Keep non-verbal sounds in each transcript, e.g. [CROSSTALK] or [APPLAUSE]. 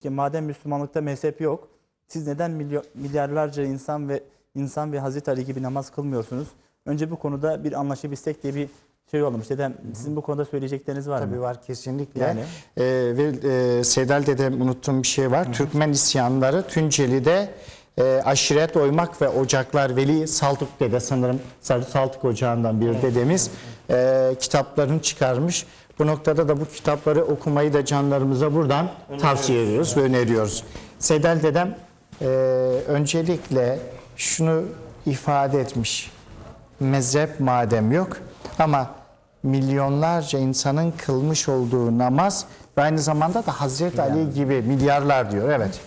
ki madem Müslümanlıkta mezhep yok, siz neden milyo- milyarlarca insan ve insan ve Hazreti Ali gibi namaz kılmıyorsunuz? Önce bu konuda bir anlaşabilsek diye bir şey olmuş. Dedem sizin bu konuda söyleyecekleriniz var Tabii mı? var kesinlikle. Yani? Ee, ve e, Seydal dedem unuttuğum bir şey var. Türkmen isyanları Tunceli'de e, aşiret oymak ve ocaklar Veli Saltuk dede sanırım Saltuk ocağından bir dedemiz e, kitaplarını çıkarmış. Bu noktada da bu kitapları okumayı da canlarımıza buradan tavsiye ediyoruz ve öneriyoruz. Seydal dedem e, öncelikle şunu ifade etmiş. Mezhep madem yok ama milyonlarca insanın kılmış olduğu namaz ve aynı zamanda da Hazreti Ali gibi milyarlar diyor. Evet.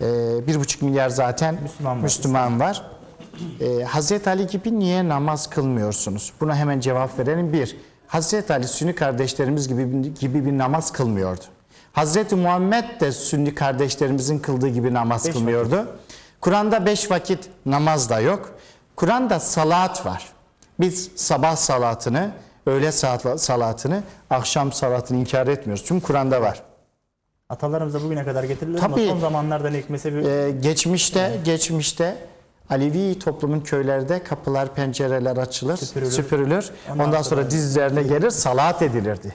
Ee, bir buçuk milyar zaten Müslüman Müslüman var. Ee, Hazreti Ali gibi niye namaz kılmıyorsunuz? Buna hemen cevap verelim. Bir, Hazreti Ali Sünni kardeşlerimiz gibi, gibi bir namaz kılmıyordu. Hazreti Muhammed de Sünni kardeşlerimizin kıldığı gibi namaz Beş kılmıyordu. Kur'an'da beş vakit namaz da yok. Kur'an'da salat var. Biz sabah salatını, öğle salatını, akşam salatını inkar etmiyoruz. Çünkü Kur'an'da var. Atalarımıza bugüne kadar getiriliyor ama Tabii. son zamanlarda ne hikmetse bir Ee, geçmişte geçmişte Alevi toplumun köylerde kapılar, pencereler açılır, Süpürülür. süpürülür. Ondan Ondan, sonra- sonra dizlerine gelir, salat edilirdi.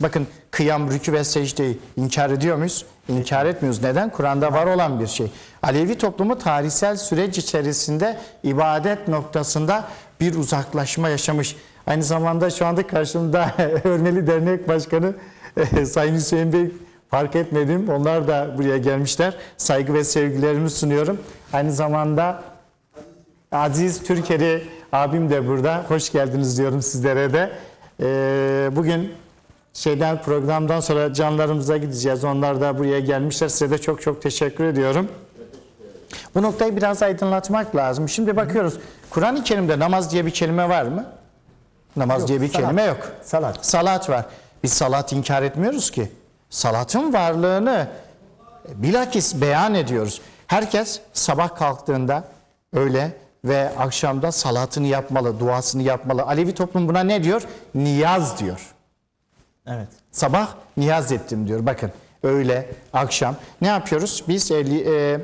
Bakın kıyam, rükü ve secdeyi inkar ediyor muyuz? İnkar etmiyoruz. Neden? Kur'an'da var olan bir şey. Alevi toplumu tarihsel süreç içerisinde ibadet noktasında bir uzaklaşma yaşamış. Aynı zamanda şu anda karşımda [LAUGHS] Örmeli Dernek Başkanı eh, Sayın Hüseyin Bey fark etmedim. Onlar da buraya gelmişler. Saygı ve sevgilerimi sunuyorum. Aynı zamanda Aziz Türkeri abim de burada. Hoş geldiniz diyorum sizlere de. Ee, bugün şeyden programdan sonra canlarımıza gideceğiz. Onlar da buraya gelmişler. Size de çok çok teşekkür ediyorum. Bu noktayı biraz aydınlatmak lazım. Şimdi bakıyoruz. Kur'an-ı Kerim'de namaz diye bir kelime var mı? Namaz Yok, diye bir salat. kelime yok. salat. Salat var. Biz salat inkar etmiyoruz ki. Salatın varlığını bilakis beyan ediyoruz. Herkes sabah kalktığında öyle ve akşamda salatını yapmalı, duasını yapmalı. Alevi toplum buna ne diyor? Niyaz diyor. Evet. Sabah niyaz ettim diyor. Bakın öğle, akşam. Ne yapıyoruz? Biz ehli, e,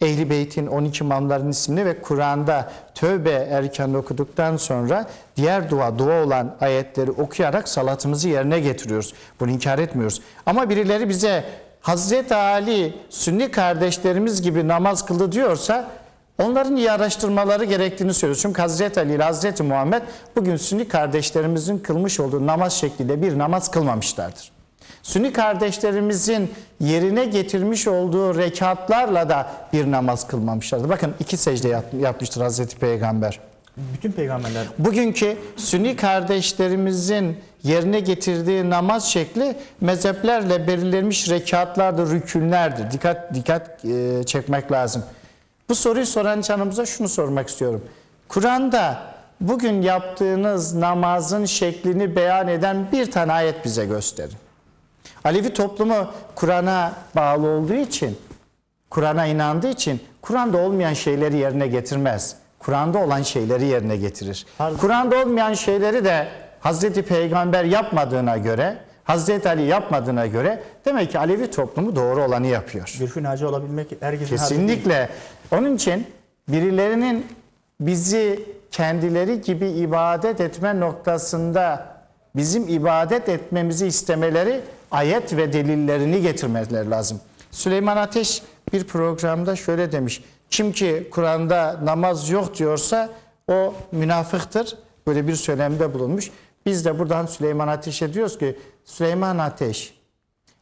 Ehli Beyt'in 12 imamların ismini ve Kur'an'da tövbe erken okuduktan sonra diğer dua, dua olan ayetleri okuyarak salatımızı yerine getiriyoruz. Bunu inkar etmiyoruz. Ama birileri bize Hazreti Ali, Sünni kardeşlerimiz gibi namaz kıldı diyorsa Onların iyi araştırmaları gerektiğini söylüyoruz. Çünkü Hazreti Ali ile Hazreti Muhammed bugün Sünni kardeşlerimizin kılmış olduğu namaz şekliyle bir namaz kılmamışlardır. Sünni kardeşlerimizin yerine getirmiş olduğu rekatlarla da bir namaz kılmamışlardır. Bakın iki secde yap- yapmıştır Hazreti Peygamber. Bütün peygamberler Bugünkü Sünni kardeşlerimizin yerine getirdiği namaz şekli mezheplerle belirlenmiş rekatlardır, rükünlerdir. Dikkat dikkat e, çekmek lazım. Bu soruyu soran canımıza şunu sormak istiyorum. Kur'an'da bugün yaptığınız namazın şeklini beyan eden bir tane ayet bize gösterin. Alevi toplumu Kur'an'a bağlı olduğu için, Kur'an'a inandığı için Kur'an'da olmayan şeyleri yerine getirmez. Kur'an'da olan şeyleri yerine getirir. Kur'an'da olmayan şeyleri de Hazreti Peygamber yapmadığına göre, Hazreti Ali yapmadığına göre demek ki Alevi toplumu doğru olanı yapıyor. Gülfün Hacı olabilmek herkesin. Kesinlikle. Onun için birilerinin bizi kendileri gibi ibadet etme noktasında bizim ibadet etmemizi istemeleri ayet ve delillerini getirmeleri lazım. Süleyman Ateş bir programda şöyle demiş. Kim ki Kur'an'da namaz yok diyorsa o münafıktır. Böyle bir söylemde bulunmuş. Biz de buradan Süleyman Ateş'e diyoruz ki Süleyman Ateş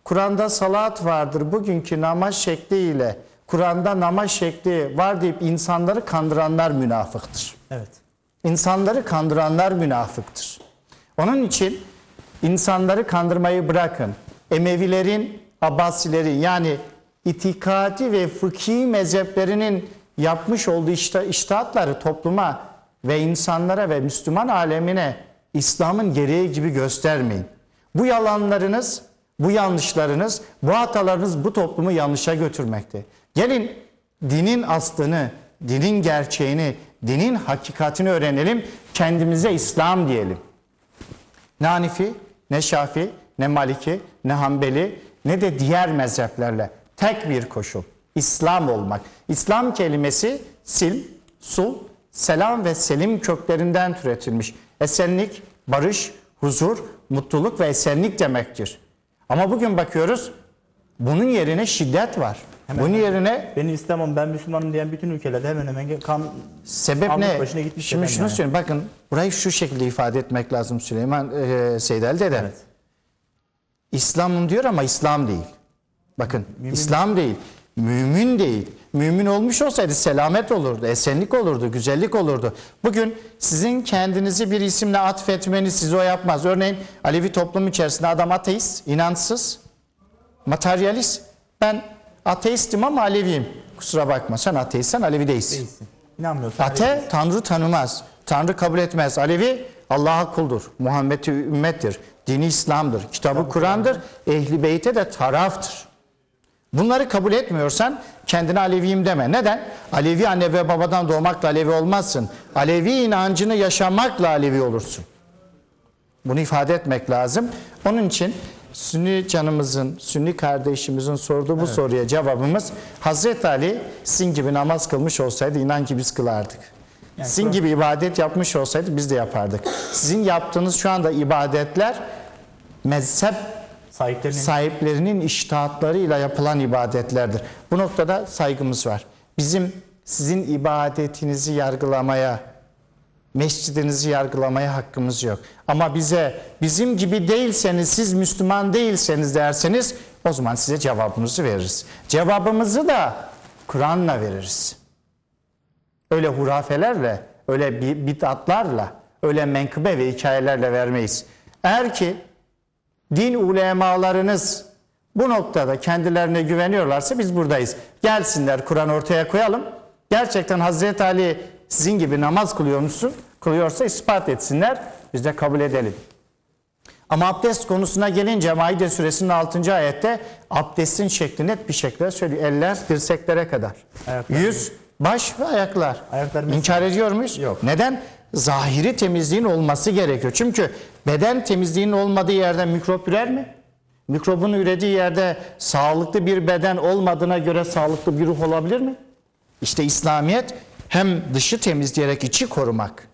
Kur'an'da salat vardır. Bugünkü namaz şekliyle Kur'an'da namaz şekli var deyip insanları kandıranlar münafıktır. Evet. İnsanları kandıranlar münafıktır. Onun için insanları kandırmayı bırakın. Emevilerin, Abbasilerin yani itikadi ve fıkhi mezheplerinin yapmış olduğu işte, iştahatları topluma ve insanlara ve Müslüman alemine İslam'ın gereği gibi göstermeyin. Bu yalanlarınız, bu yanlışlarınız, bu hatalarınız bu toplumu yanlışa götürmekte. Gelin dinin aslını, dinin gerçeğini, dinin hakikatini öğrenelim. Kendimize İslam diyelim. Ne Hanifi, ne Şafi, ne Maliki, ne Hanbeli, ne de diğer mezheplerle. Tek bir koşul. İslam olmak. İslam kelimesi sil, sul, selam ve selim köklerinden türetilmiş. Esenlik, barış, huzur, mutluluk ve esenlik demektir. Ama bugün bakıyoruz bunun yerine şiddet var. bunun yerine Benim İslam'ım ben Müslümanım diyen bütün ülkelerde hemen hemen kan Sebep ne? başına gitmiş Şimdi şunu yani. söyleyeyim. Bakın burayı şu şekilde ifade etmek lazım Süleyman e, Seydel dede. Evet. İslam'ım diyor ama İslam değil. Bakın İslam değil. Mümin değil. Mümin olmuş olsaydı selamet olurdu, esenlik olurdu, güzellik olurdu. Bugün sizin kendinizi bir isimle atfetmeniz sizi o yapmaz. Örneğin Alevi toplum içerisinde adam ateist, inançsız, materyalist. Ben ateistim ama Aleviyim. Kusura bakma sen ateistsen Alevi değilsin. değilsin. İnanmıyorsun. Ate Tanrı tanımaz. Tanrı kabul etmez. Alevi Allah'a kuldur. Muhammed'i ümmettir. Dini İslam'dır. Kitabı Kur'an'dır. Ehli beyte de taraftır. Bunları kabul etmiyorsan kendine Aleviyim deme. Neden? Alevi anne ve babadan doğmakla Alevi olmazsın. Alevi inancını yaşamakla Alevi olursun. Bunu ifade etmek lazım. Onun için Sünni canımızın, Sünni kardeşimizin sorduğu bu soruya cevabımız Hazreti Ali sizin gibi namaz kılmış olsaydı inan ki biz kılardık. Sizin gibi ibadet yapmış olsaydı biz de yapardık. Sizin yaptığınız şu anda ibadetler mezhep Sahiplerinin sahiplerinin iştahatlarıyla yapılan ibadetlerdir. Bu noktada saygımız var. Bizim sizin ibadetinizi yargılamaya, mescidinizi yargılamaya hakkımız yok. Ama bize bizim gibi değilseniz, siz Müslüman değilseniz derseniz o zaman size cevabımızı veririz. Cevabımızı da Kur'an'la veririz. Öyle hurafelerle, öyle bi- bid'atlarla, öyle menkıbe ve hikayelerle vermeyiz. Eğer ki din ulemalarınız bu noktada kendilerine güveniyorlarsa biz buradayız. Gelsinler Kur'an ortaya koyalım. Gerçekten Hazreti Ali sizin gibi namaz kılıyor musun? Kılıyorsa ispat etsinler. Biz de kabul edelim. Ama abdest konusuna gelince Maide suresinin 6. ayette abdestin şekli net bir şekilde söylüyor. Eller dirseklere kadar. Ayaklar. Yüz, baş ve ayaklar. Ayaklar İnkar ediyor muyuz? Yok. Neden? Zahiri temizliğin olması gerekiyor. Çünkü beden temizliğinin olmadığı yerde mikrop ürer mi? Mikrobun ürediği yerde sağlıklı bir beden olmadığına göre sağlıklı bir ruh olabilir mi? İşte İslamiyet hem dışı temizleyerek içi korumak.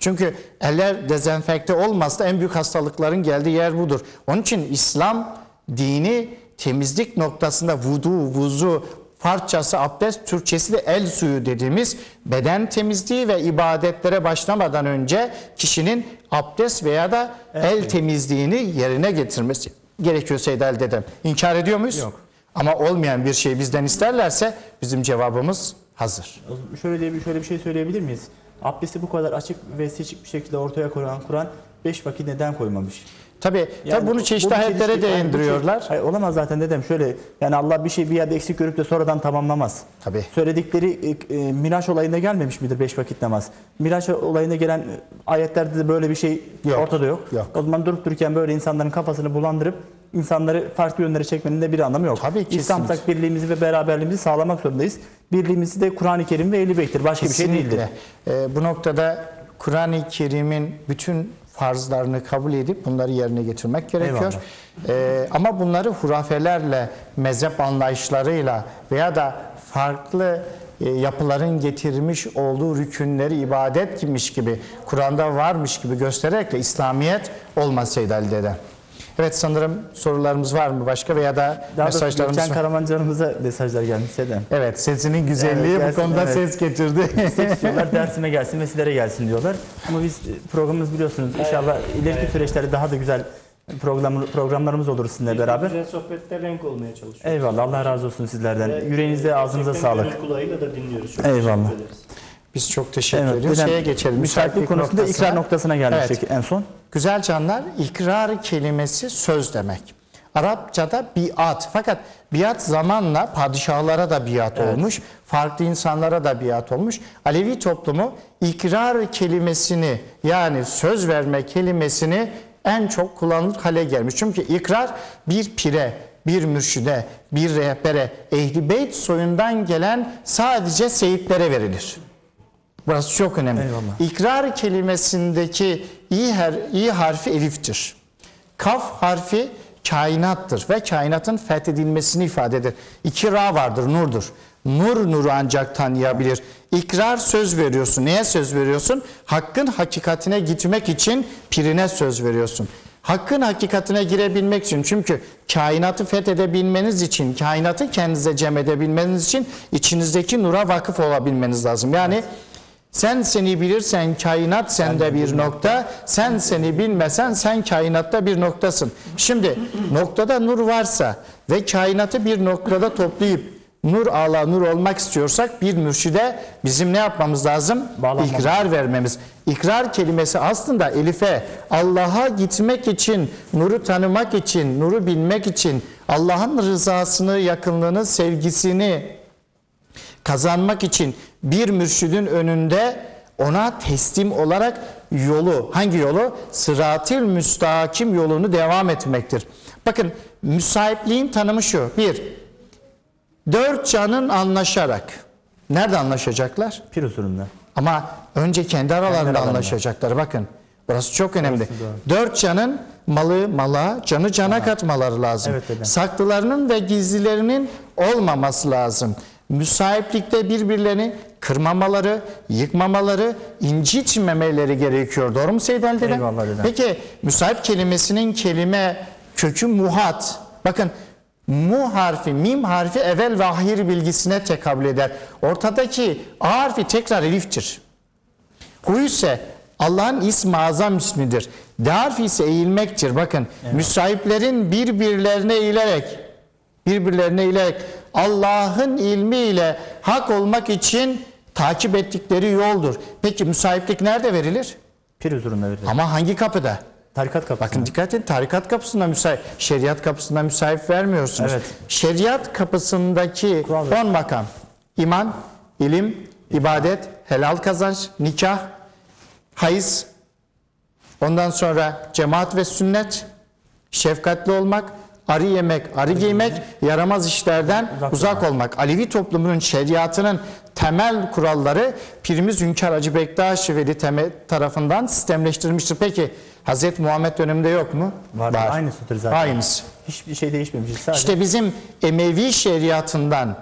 Çünkü eller dezenfekte olmazsa en büyük hastalıkların geldiği yer budur. Onun için İslam dini temizlik noktasında vudu, vuzu, farçası, abdest, Türkçesi de el suyu dediğimiz beden temizliği ve ibadetlere başlamadan önce kişinin abdest veya da el temizliğini yerine getirmesi gerekiyor Seydel dedem. İnkar ediyor muyuz? Yok. Ama olmayan bir şey bizden isterlerse bizim cevabımız hazır. Şöyle bir şöyle bir şey söyleyebilir miyiz? Abdesti bu kadar açık ve seçik bir şekilde ortaya koyan Kur'an 5 vakit neden koymamış? Tabii, Yani tabii bunu bu- çeşitli ayetlere çelişki. de Yani bu indiriyorlar. şey- Hayır, olamaz zaten dedem şöyle yani Allah bir şey bir yerde eksik görüp de sonradan tamamlamaz. Tabii. Söyledikleri e, e, Miraç olayında gelmemiş midir 5 vakit namaz? Miraç olayında gelen e, ayetlerde de böyle bir şey Yok. ortada yok. Yok. O zaman durup dururken böyle insanların kafasını bulandırıp insanları farklı yönlere çekmenin de bir anlamı yok. Tabii, İslam kesinlikle. tak birliğimizi ve beraberliğimizi sağlamak zorundayız. Birliğimizi de Kur'an-ı Kerim ve Ehl-i Beyt'tir. Başka bir şey değildir. Kesinlikle. Ee, bu noktada Kur'an-ı Kerim'in bütün farzlarını kabul edip bunları yerine getirmek gerekiyor. Ee, ama bunları hurafelerle, mezhep anlayışlarıyla veya da farklı e, yapıların getirmiş olduğu rükünleri ibadet gibiymiş gibi, Kur'an'da varmış gibi göstererek de İslamiyet olmasaydı elde eder. Evet sanırım sorularımız var mı başka veya da Daha mesajlarımız Gökçen var. Karamancanımıza mesajlar gelmiş dedem. Evet sesinin güzelliği Evet, bu gelsin, konuda evet. ses getirdi. istiyorlar. [LAUGHS] Dersime gelsin ve sizlere gelsin diyorlar. Ama biz e, programımız biliyorsunuz inşallah ileriki süreçlerde daha da güzel program, programlarımız olur sizinle beraber. Güzel sohbetler renk olmaya çalışıyoruz. Eyvallah Allah razı olsun sizlerden. Yüreğinize ağzınıza sağlık. gönül kulağıyla da dinliyoruz. Çok Eyvallah. Biz çok teşekkür Evet, ediyoruz. Şeye geçelim. Müsaitlik konusunda noktasına. ikrar noktasına gelmiştik Evet. en son. Güzel canlar, ikrar kelimesi söz demek. Arapçada biat. Fakat biat zamanla padişahlara da biat olmuş, farklı insanlara da biat olmuş. Alevi toplumu ikrar kelimesini yani söz verme kelimesini en çok kullanılır hale gelmiş. Çünkü ikrar bir pire, bir mürşide, bir rehbere, ehli beyt soyundan gelen sadece seyitlere verilir. Burası çok önemli. Eyvallah. İkrar kelimesindeki i, her, i harfi eliftir. Kaf harfi kainattır ve kainatın fethedilmesini ifade eder. İki ra vardır, nurdur. Nur nuru ancak tanıyabilir. İkrar söz veriyorsun. Neye söz veriyorsun? Hakkın hakikatine gitmek için pirine söz veriyorsun. Hakkın hakikatine girebilmek için çünkü kainatı fethedebilmeniz için, kainatı kendinize cem edebilmeniz için içinizdeki nura vakıf olabilmeniz lazım. Yani sen seni bilirsen kainat sende bir nokta, sen seni bilmesen sen kainatta bir noktasın. Şimdi noktada nur varsa ve kainatı bir noktada toplayıp nur ala nur olmak istiyorsak bir mürşide bizim ne yapmamız lazım? Bağlanmamız. İkrar vermemiz. İkrar kelimesi aslında Elif'e Allah'a gitmek için, nuru tanımak için, nuru bilmek için, Allah'ın rızasını, yakınlığını, sevgisini kazanmak için bir mürşidin önünde ona teslim olarak yolu, hangi yolu? Sıratil müstakim yolunu devam etmektir. Bakın müsahipliğin tanımı şu. Bir, dört canın anlaşarak. Nerede anlaşacaklar? Pir huzurunda. Ama önce kendi aralarında aralarında. anlaşacaklar. Bakın burası çok önemli. Dört canın malı mala, canı cana katmaları lazım. Evet dedem. Saklılarının ve gizlilerinin olmaması lazım. Müsahiplikte birbirlerini kırmamaları, yıkmamaları, incitmemeleri gerekiyor. Doğru mu Seyyid Ali dedem? Eyvallah dedem. Peki müsahip kelimesinin kelime kökü muhat. Bakın mu harfi, mim harfi evvel ve ahir bilgisine tekabül eder. Ortadaki a harfi tekrar eliftir. Hu ise Allah'ın ismi azam ismidir. D harfi ise eğilmektir. Bakın müsahiplerin birbirlerine eğilerek birbirlerine eğilerek Allah'ın ilmiyle hak olmak için takip ettikleri yoldur. Peki müsahiplik nerede verilir? Pir huzurunda verilir. Ama hangi kapıda? Tarikat kapısı. Bakın dikkat edin tarikat kapısında müsait, şeriat kapısında müsait vermiyorsunuz. Evet. Şeriat kapısındaki Kural 10 makam iman, ilim, ibadet, helal kazanç, nikah, hayız, ondan sonra cemaat ve sünnet, şefkatli olmak, arı yemek, arı giymek, yaramaz işlerden uzak, Uzak olmak. Alevi toplumunun şeriatının temel kuralları Pirimiz Hünkar Hacı Bektaş Veli Teme tarafından sistemleştirilmiştir. Peki Hz. Muhammed döneminde yok mu? Var. Aynısıdır zaten. Aynısı. Hiçbir şey değişmemiş. Sadece İşte bizim Emevi şeriatından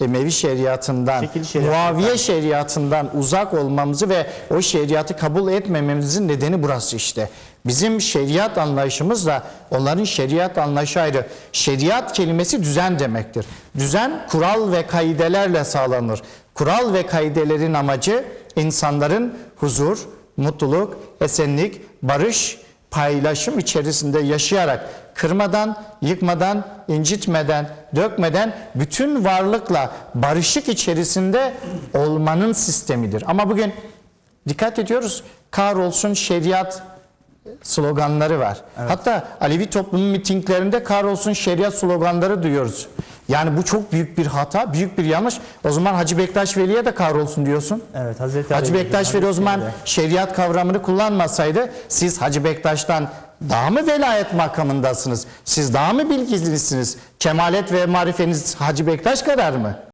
Emevi şeriatından. Muaviye şeriatından uzak olmamızı ve o şeriatı kabul etmememizin nedeni burası işte. Bizim şeriat anlayışımızla onların şeriat anlayışı ayrı. Şeriat kelimesi düzen demektir. Düzen kural ve kaidelerle sağlanır. Kural ve kaidelerin amacı insanların huzur, mutluluk, esenlik, barış, paylaşım içerisinde yaşayarak kırmadan, yıkmadan, incitmeden, dökmeden bütün varlıkla barışık içerisinde olmanın sistemidir. Ama bugün dikkat ediyoruz kahrolsun şeriat sloganları var. Hatta Alevi toplumun mitinglerinde kahrolsun şeriat sloganları duyuyoruz. Yani bu çok büyük bir hata, büyük bir yanlış. O zaman Hacı Bektaş Veli'ye de kahrolsun diyorsun. Evet Hazreti Hacı Ali- Bektaş Veli o zaman şeriat kavramını kullanmasaydı siz Hacı Bektaş'tan daha mı velayet makamındasınız? Siz daha mı bilgilisiniz? Kemalet ve marifeniz Hacı Bektaş kadar mı?